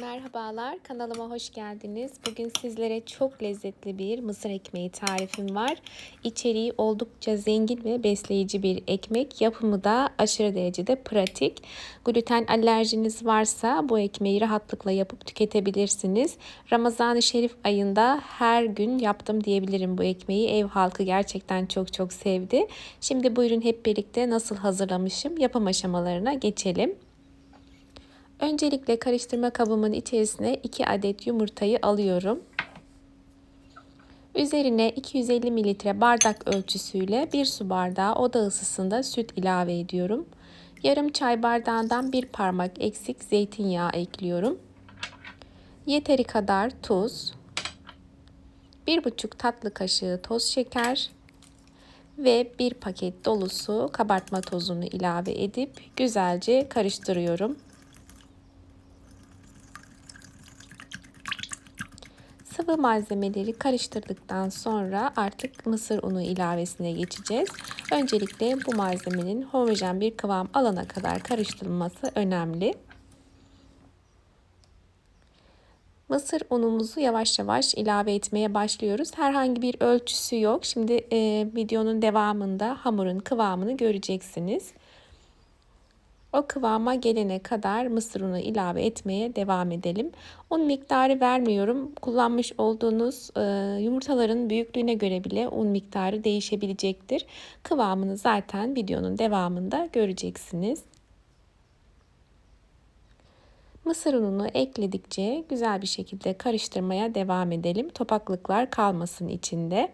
Merhabalar, kanalıma hoş geldiniz. Bugün sizlere çok lezzetli bir mısır ekmeği tarifim var. İçeriği oldukça zengin ve besleyici bir ekmek. Yapımı da aşırı derecede pratik. Gluten alerjiniz varsa bu ekmeği rahatlıkla yapıp tüketebilirsiniz. Ramazan-ı Şerif ayında her gün yaptım diyebilirim bu ekmeği. Ev halkı gerçekten çok çok sevdi. Şimdi buyurun hep birlikte nasıl hazırlamışım yapım aşamalarına geçelim. Öncelikle karıştırma kabımın içerisine 2 adet yumurtayı alıyorum. Üzerine 250 mililitre bardak ölçüsüyle 1 su bardağı oda ısısında süt ilave ediyorum. Yarım çay bardağından bir parmak eksik zeytinyağı ekliyorum. Yeteri kadar tuz, 1,5 tatlı kaşığı toz şeker ve bir paket dolusu kabartma tozunu ilave edip güzelce karıştırıyorum. Sıvı malzemeleri karıştırdıktan sonra artık mısır unu ilavesine geçeceğiz. Öncelikle bu malzemenin homojen bir kıvam alana kadar karıştırılması önemli. Mısır unumuzu yavaş yavaş ilave etmeye başlıyoruz. Herhangi bir ölçüsü yok. Şimdi e, videonun devamında hamurun kıvamını göreceksiniz. O kıvama gelene kadar mısır unu ilave etmeye devam edelim. Un miktarı vermiyorum. Kullanmış olduğunuz e, yumurtaların büyüklüğüne göre bile un miktarı değişebilecektir. Kıvamını zaten videonun devamında göreceksiniz. Mısır ununu ekledikçe güzel bir şekilde karıştırmaya devam edelim. Topaklıklar kalmasın içinde.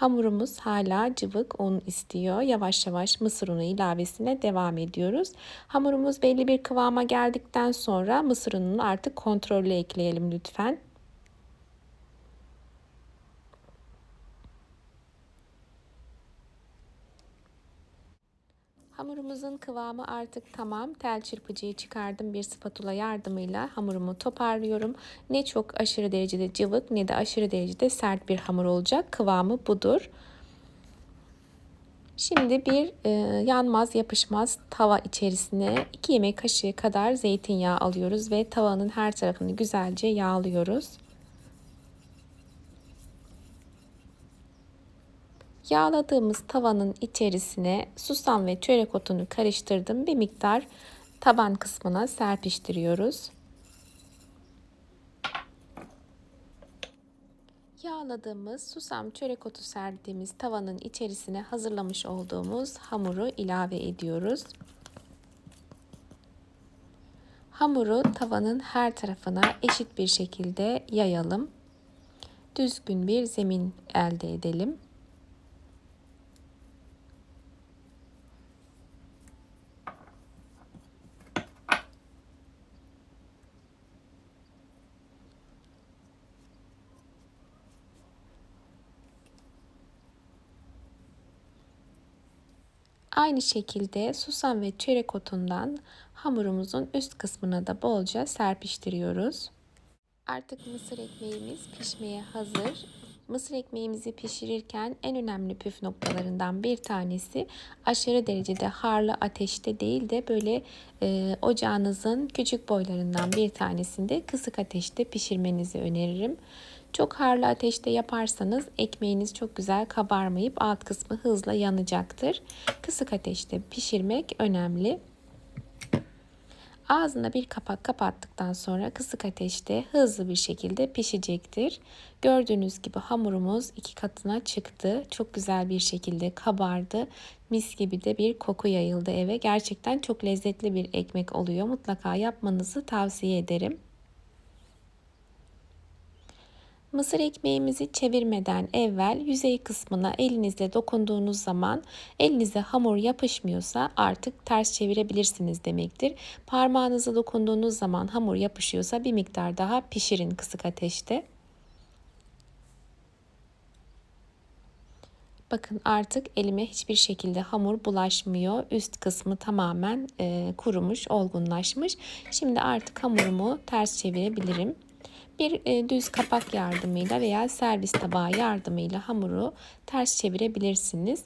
Hamurumuz hala cıvık un istiyor. Yavaş yavaş mısır unu ilavesine devam ediyoruz. Hamurumuz belli bir kıvama geldikten sonra mısır ununu artık kontrollü ekleyelim lütfen. Hamurumuzun kıvamı artık tamam. Tel çırpıcıyı çıkardım bir spatula yardımıyla hamurumu toparlıyorum. Ne çok aşırı derecede cıvık ne de aşırı derecede sert bir hamur olacak. Kıvamı budur. Şimdi bir e, yanmaz yapışmaz tava içerisine 2 yemek kaşığı kadar zeytinyağı alıyoruz ve tavanın her tarafını güzelce yağlıyoruz. Yağladığımız tavanın içerisine susam ve çörek otunu karıştırdım. Bir miktar taban kısmına serpiştiriyoruz. Yağladığımız susam çörek otu serdiğimiz tavanın içerisine hazırlamış olduğumuz hamuru ilave ediyoruz. Hamuru tavanın her tarafına eşit bir şekilde yayalım. Düzgün bir zemin elde edelim. Aynı şekilde susam ve çörek otundan hamurumuzun üst kısmına da bolca serpiştiriyoruz. Artık mısır ekmeğimiz pişmeye hazır. Mısır ekmeğimizi pişirirken en önemli püf noktalarından bir tanesi aşırı derecede harlı ateşte değil de böyle e, ocağınızın küçük boylarından bir tanesinde kısık ateşte pişirmenizi öneririm. Çok harlı ateşte yaparsanız ekmeğiniz çok güzel kabarmayıp alt kısmı hızla yanacaktır. Kısık ateşte pişirmek önemli. Ağzına bir kapak kapattıktan sonra kısık ateşte hızlı bir şekilde pişecektir. Gördüğünüz gibi hamurumuz iki katına çıktı. Çok güzel bir şekilde kabardı. Mis gibi de bir koku yayıldı eve. Gerçekten çok lezzetli bir ekmek oluyor. Mutlaka yapmanızı tavsiye ederim. Mısır ekmeğimizi çevirmeden evvel yüzey kısmına elinizle dokunduğunuz zaman elinize hamur yapışmıyorsa artık ters çevirebilirsiniz demektir. Parmağınıza dokunduğunuz zaman hamur yapışıyorsa bir miktar daha pişirin kısık ateşte. Bakın artık elime hiçbir şekilde hamur bulaşmıyor. Üst kısmı tamamen e, kurumuş, olgunlaşmış. Şimdi artık hamurumu ters çevirebilirim. Bir e, düz kapak yardımıyla veya servis tabağı yardımıyla hamuru ters çevirebilirsiniz.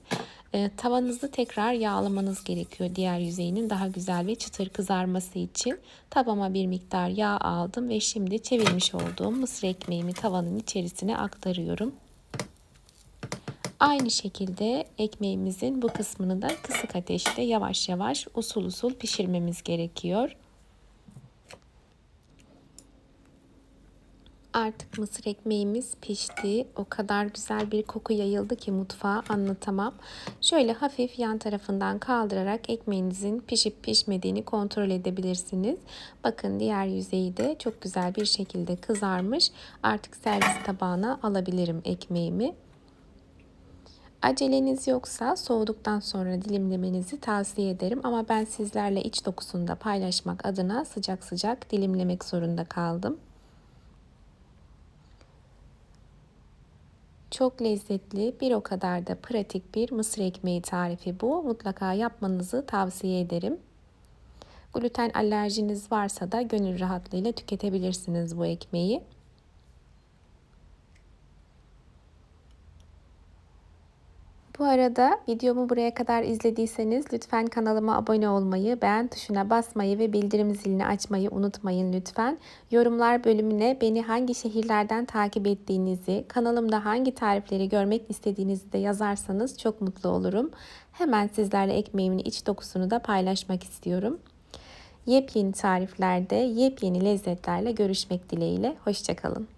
E, tavanızı tekrar yağlamanız gerekiyor diğer yüzeyinin daha güzel ve çıtır kızarması için. Tabama bir miktar yağ aldım ve şimdi çevirmiş olduğum mısır ekmeğimi tavanın içerisine aktarıyorum. Aynı şekilde ekmeğimizin bu kısmını da kısık ateşte yavaş yavaş usul usul pişirmemiz gerekiyor. Artık mısır ekmeğimiz pişti. O kadar güzel bir koku yayıldı ki mutfağa anlatamam. Şöyle hafif yan tarafından kaldırarak ekmeğinizin pişip pişmediğini kontrol edebilirsiniz. Bakın diğer yüzeyi de çok güzel bir şekilde kızarmış. Artık servis tabağına alabilirim ekmeğimi. Aceleniz yoksa soğuduktan sonra dilimlemenizi tavsiye ederim ama ben sizlerle iç dokusunu da paylaşmak adına sıcak sıcak dilimlemek zorunda kaldım. Çok lezzetli, bir o kadar da pratik bir mısır ekmeği tarifi bu. Mutlaka yapmanızı tavsiye ederim. Gluten alerjiniz varsa da gönül rahatlığıyla tüketebilirsiniz bu ekmeği. Bu arada videomu buraya kadar izlediyseniz lütfen kanalıma abone olmayı, beğen tuşuna basmayı ve bildirim zilini açmayı unutmayın lütfen. Yorumlar bölümüne beni hangi şehirlerden takip ettiğinizi, kanalımda hangi tarifleri görmek istediğinizi de yazarsanız çok mutlu olurum. Hemen sizlerle ekmeğimin iç dokusunu da paylaşmak istiyorum. Yepyeni tariflerde, yepyeni lezzetlerle görüşmek dileğiyle. Hoşçakalın.